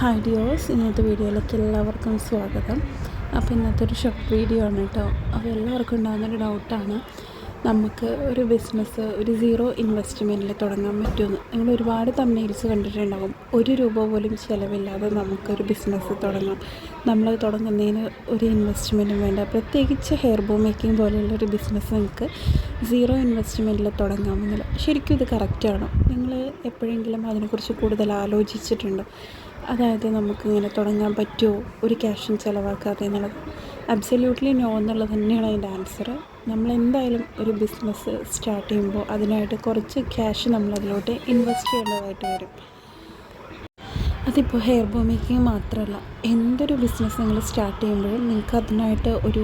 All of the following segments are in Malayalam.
ഹായ് ഡിയോസ് ഇന്നത്തെ വീഡിയോയിലേക്ക് എല്ലാവർക്കും സ്വാഗതം. അപ്പോൾ ഇന്നത്തെ ഒരു ഷോർട്ട് വീഡിയോ ആണ് കേട്ടോ. അപ്പോൾ എല്ലാവർക്കും ഉണ്ടാകുന്നൊരു ഡൗട്ടാണ് നമുക്ക് ഒരു ബിസിനസ് ഒരു സീറോ ഇൻവെസ്റ്റ്മെന്റിൽ തുടങ്ങാൻ പറ്റുമെന്ന്. നിങ്ങൾ ഒരുപാട് തമ്മിൽസ് കണ്ടിട്ടുണ്ടാകും. ഒരു രൂപ പോലും ചിലവില്ലാതെ നമുക്കൊരു ബിസിനസ് തുടങ്ങാം. നമ്മൾ തുടങ്ങുന്നതിന് ഒരു ഇൻവെസ്റ്റ്മെന്റും വേണ്ട. പ്രത്യേകിച്ച് ഹെയർ ബോ മേക്കിംഗ് പോലെയുള്ള ഒരു ബിസിനസ് നിങ്ങൾക്ക് സീറോ ഇൻവെസ്റ്റ്മെന്റിൽ തുടങ്ങാമെന്നില്ല. ശരിക്കും ഇത് കറക്റ്റാണോ നിങ്ങൾ എപ്പോഴെങ്കിലും അതിനെക്കുറിച്ച് കൂടുതൽ ആലോചിച്ചിട്ടുണ്ടോ? അതായത് നമുക്കിങ്ങനെ തുടങ്ങാൻ പറ്റുമോ? ഒരു ക്യാഷും ചിലവാക്കാതെ എന്നുള്ളത്. അബ്സല്യൂട്ട്ലി നോ എന്നുള്ളത് തന്നെയാണ് അതിന്റെ ആൻസർ നമ്മൾ എന്തായാലും ഒരു ബിസിനസ് സ്റ്റാർട്ട് ചെയ്യുമ്പോൾ അതിനായിട്ട് കുറച്ച് ക്യാഷ് നമ്മൾ അതിലോട്ട് ഇൻവെസ്റ്റ് ചെയ്യേണ്ടതായിട്ട് വരും. അതിപ്പോൾ ഹെയർ ബോ മേക്കിംഗ് മാത്രമല്ല എന്തൊരു ബിസിനസ് നിങ്ങൾ സ്റ്റാർട്ട് ചെയ്യുമ്പോഴും നിങ്ങൾക്ക് അതിനായിട്ട് ഒരു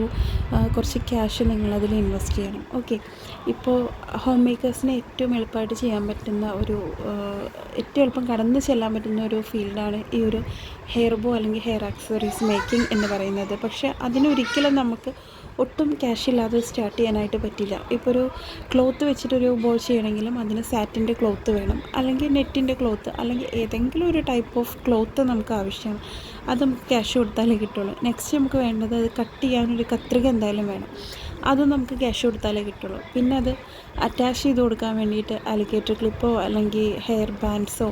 കുറച്ച് ക്യാഷ് നിങ്ങളതിൽ ഇൻവെസ്റ്റ് ചെയ്യണം. ഓക്കെ ഇപ്പോൾ ഹോം മേക്കേഴ്സിന് ഏറ്റവും എളുപ്പമായിട്ട് ചെയ്യാൻ പറ്റുന്ന ഒരു ഏറ്റവും എളുപ്പം കടന്നു ചെല്ലാൻ പറ്റുന്ന ഒരു ഫീൽഡാണ് ഈ ഒരു ഹെയർ ബോ അല്ലെങ്കിൽ ഹെയർ ആക്സസറീസ് മേക്കിംഗ് എന്ന് പറയുന്നത്. പക്ഷേ അതിനൊരിക്കലും നമുക്ക് ഒട്ടും ക്യാഷ് ഇല്ലാതെ സ്റ്റാർട്ട് ചെയ്യാനായിട്ട് പറ്റില്ല. ഇപ്പോൾ ഒരു ക്ലോത്ത് വെച്ചിട്ടൊരു ബോൾ ചെയ്യണമെങ്കിലും അതിന് സാറ്റിന്റെ ക്ലോത്ത് വേണം അല്ലെങ്കിൽ നെറ്റിന്റെ ക്ലോത്ത് അല്ലെങ്കിൽ ഏതെങ്കിലും ഒരു ടൈപ്പ് ഓഫ് ക്ലോത്ത് നമുക്ക് ആവശ്യമാണ്. അത് നമുക്ക് ക്യാഷ് കൊടുത്താലേ കിട്ടുള്ളൂ. നെക്സ്റ്റ് നമുക്ക് വേണ്ടത് അത് കട്ട് ചെയ്യാനൊരു കത്രിക എന്തായാലും വേണം. അതും നമുക്ക് ക്യാഷ് കൊടുത്താലേ കിട്ടുള്ളൂ. പിന്നെ അത് അറ്റാച്ച് ചെയ്ത് കൊടുക്കാൻ വേണ്ടിയിട്ട് അലിഗേറ്റർ ക്ലിപ്പോ അല്ലെങ്കിൽ ഹെയർ ബാൻഡ്സോ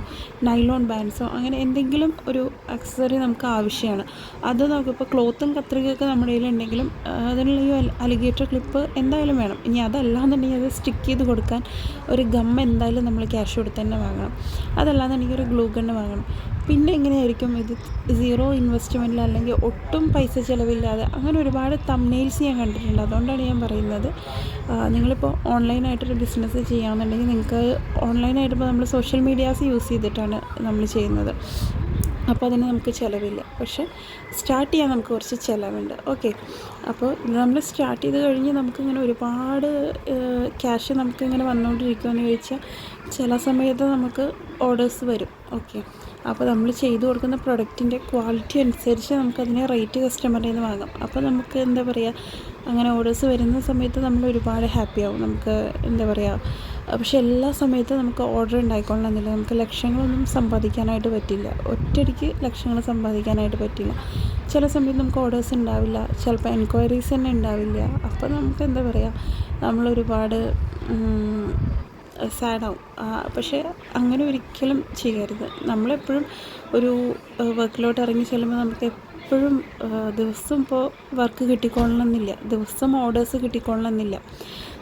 നൈലോൺ ബാൻഡ്സോ അങ്ങനെ എന്തെങ്കിലും ഒരു അക്സസറി നമുക്ക് ആവശ്യമാണ്. അത് നമുക്കിപ്പോൾ ക്ലോത്തും കത്രികയൊക്കെ നമ്മുടെ കയ്യിലുണ്ടെങ്കിലും അതിനുള്ള ഈ അലിഗേറ്റർ ക്ലിപ്പ് എന്തായാലും വേണം. ഇനി അതല്ലാന്നുണ്ടെങ്കിൽ അത് സ്റ്റിക്ക് ചെയ്ത് കൊടുക്കാൻ ഒരു ഗം എന്തായാലും നമ്മൾ ക്യാഷ് കൊടുത്ത് തന്നെ വാങ്ങണം. അതല്ലാന്നുണ്ടെങ്കിൽ ഒരു ഗ്ലൂ ഗണ്ണ് വാങ്ങണം. പിന്നെ എങ്ങനെയായിരിക്കും ഇത് സീറോ ഇൻവെസ്റ്റ്മെന്റിൽ അല്ലെങ്കിൽ ഒട്ടും പൈസ ചിലവില്ലാതെ അങ്ങനെ ഒരുപാട് തമ്നെയിൽസ് ഞാൻ കണ്ടിട്ടുണ്ട്. അതുകൊണ്ടാണ് ഞാൻ പറയുന്നത്. നിങ്ങളിപ്പോൾ ഓൺലൈനായിട്ടൊരു ബിസിനസ് ചെയ്യാമെന്നുണ്ടെങ്കിൽ നിങ്ങൾക്ക് ഓൺലൈനായിട്ടിപ്പോൾ നമ്മൾ സോഷ്യൽ മീഡിയാസ് യൂസ് ചെയ്തിട്ടാണ് നമ്മൾ ചെയ്യുന്നത്. അപ്പോൾ അതിന് നമുക്ക് ചിലവില്ല. പക്ഷേ സ്റ്റാർട്ട് ചെയ്യാൻ നമുക്ക് കുറച്ച് ചിലവുണ്ട്. ഓക്കെ അപ്പോൾ നമ്മൾ സ്റ്റാർട്ട് ചെയ്ത് കഴിഞ്ഞ് നമുക്കിങ്ങനെ ഒരുപാട് ക്യാഷ് നമുക്കിങ്ങനെ വന്നുകൊണ്ടിരിക്കുമെന്ന് ചോദിച്ചാൽ ചില സമയത്ത് നമുക്ക് ഓർഡേഴ്സ് വരും. ഓക്കെ അപ്പോൾ നമ്മൾ ചെയ്തു കൊടുക്കുന്ന പ്രൊഡക്റ്റിന്റെ ക്വാളിറ്റി അനുസരിച്ച് നമുക്കതിനെ റേറ്റ് കസ്റ്റമറിൽ നിന്ന് വാങ്ങാം. അപ്പോൾ നമുക്ക് എന്താ പറയുക അങ്ങനെ ഓർഡേഴ്സ് വരുന്ന സമയത്ത് നമ്മൾ ഒരുപാട് ഹാപ്പി ആവും. നമുക്ക് എന്താ പറയുക പക്ഷെ എല്ലാ സമയത്തും നമുക്ക് ഓർഡർ ഉണ്ടായിക്കൊള്ളണമെന്നില്ല നമുക്ക് ലക്ഷങ്ങളൊന്നും സമ്പാദിക്കാനായിട്ട് പറ്റില്ല. ഒറ്റയടിക്ക് ലക്ഷങ്ങൾ സമ്പാദിക്കാനായിട്ട് പറ്റില്ല. ചില സമയത്ത് നമുക്ക് ഓർഡേഴ്സ് ഉണ്ടാവില്ല. ചിലപ്പോൾ എൻക്വയറീസ് തന്നെ ഉണ്ടാവില്ല. അപ്പോൾ നമുക്ക് എന്താ പറയുക നമ്മളൊരുപാട് സാഡാവും പക്ഷേ അങ്ങനെ ഒരിക്കലും ചെയ്യരുത്. നമ്മളെപ്പോഴും ഒരു വർക്കിലോട്ട് ഇറങ്ങി ചെല്ലുമ്പോൾ നമുക്ക് എപ്പോഴും ദിവസം ഇപ്പോൾ വർക്ക് കിട്ടിക്കൊള്ളണമെന്നില്ല. ദിവസം ഓർഡേഴ്സ് കിട്ടിക്കൊള്ളണമെന്നില്ല.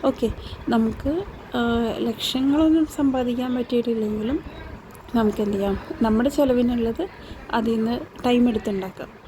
ഓക്കെ നമുക്ക് ലക്ഷങ്ങളൊന്നും സമ്പാദിക്കാൻ പറ്റിയിട്ടില്ലെങ്കിലും നമുക്ക് എന്ത് ചെയ്യാം? നമ്മുടെ ചിലവിനുള്ളത് അതിൽ നിന്ന് ടൈം എടുത്തുണ്ടാക്കാം